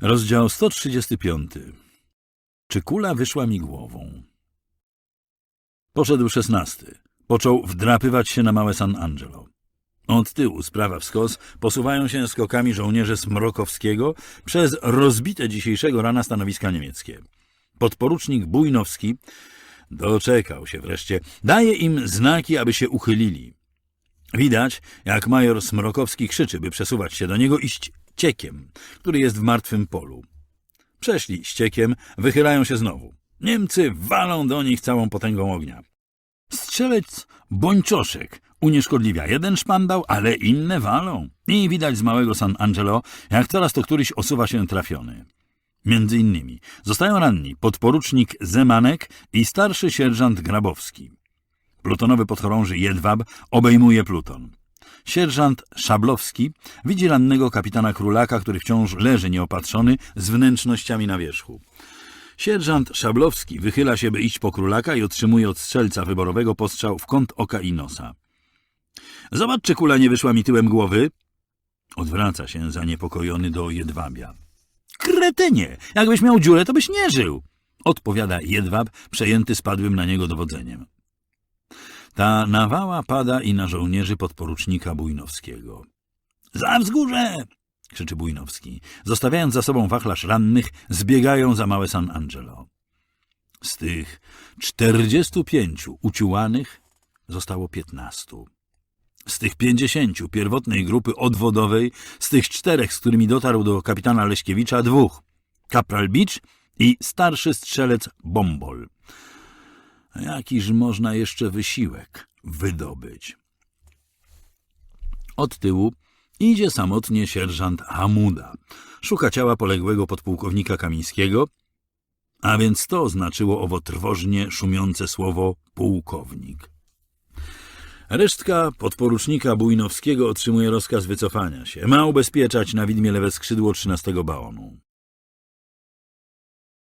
Rozdział 135. Czy kula wyszła mi głową? Poszedł szesnasty. Począł wdrapywać się na małe San Angelo. Od tyłu, sprawa w skos, posuwają się skokami żołnierze Smrokowskiego przez rozbite dzisiejszego rana stanowiska niemieckie. Podporucznik Bujnowski doczekał się wreszcie. Daje im znaki, aby się uchylili. Widać, jak major Smrokowski krzyczy, by przesuwać się do niego iść ciekiem, który jest w martwym polu. Przeszli ściekiem, wychylają się znowu. Niemcy walą do nich całą potęgą ognia. Strzelec Bończoszek unieszkodliwia jeden szpandał, ale inne walą. I widać z małego San Angelo, jak teraz to któryś osuwa się trafiony. Między innymi zostają ranni podporucznik Zemanek i starszy sierżant Grabowski. Plutonowy podchorąży Jedwab obejmuje pluton. Sierżant Szablowski widzi rannego kapitana Królaka, który wciąż leży nieopatrzony z wnętrznościami na wierzchu. Sierżant Szablowski wychyla się, by iść po Królaka i otrzymuje od strzelca wyborowego postrzał w kąt oka i nosa. Zobacz, czy kula nie wyszła mi tyłem głowy. Odwraca się zaniepokojony do Jedwabia. Kretynie! Jakbyś miał dziurę, to byś nie żył! Odpowiada Jedwab, przejęty spadłym na niego dowodzeniem. Ta nawała pada i na żołnierzy podporucznika Bujnowskiego. Za wzgórze! krzyczy Bujnowski. Zostawiając za sobą wachlarz rannych, zbiegają za małe San Angelo. Z tych czterdziestu pięciu uciułanych zostało piętnastu. Z tych pięćdziesięciu pierwotnej grupy odwodowej, z tych czterech, z którymi dotarł do kapitana Leśkiewicza, dwóch. Kapral Bicz i starszy strzelec Bombol. Jakiż można jeszcze wysiłek wydobyć? Od tyłu idzie samotnie sierżant Hamuda. Szuka ciała poległego podpułkownika Kamińskiego, a więc to znaczyło owo trwożnie szumiące słowo pułkownik. Resztka podporucznika Bujnowskiego otrzymuje rozkaz wycofania się. Ma ubezpieczać na widmie lewe skrzydło 13 baonu.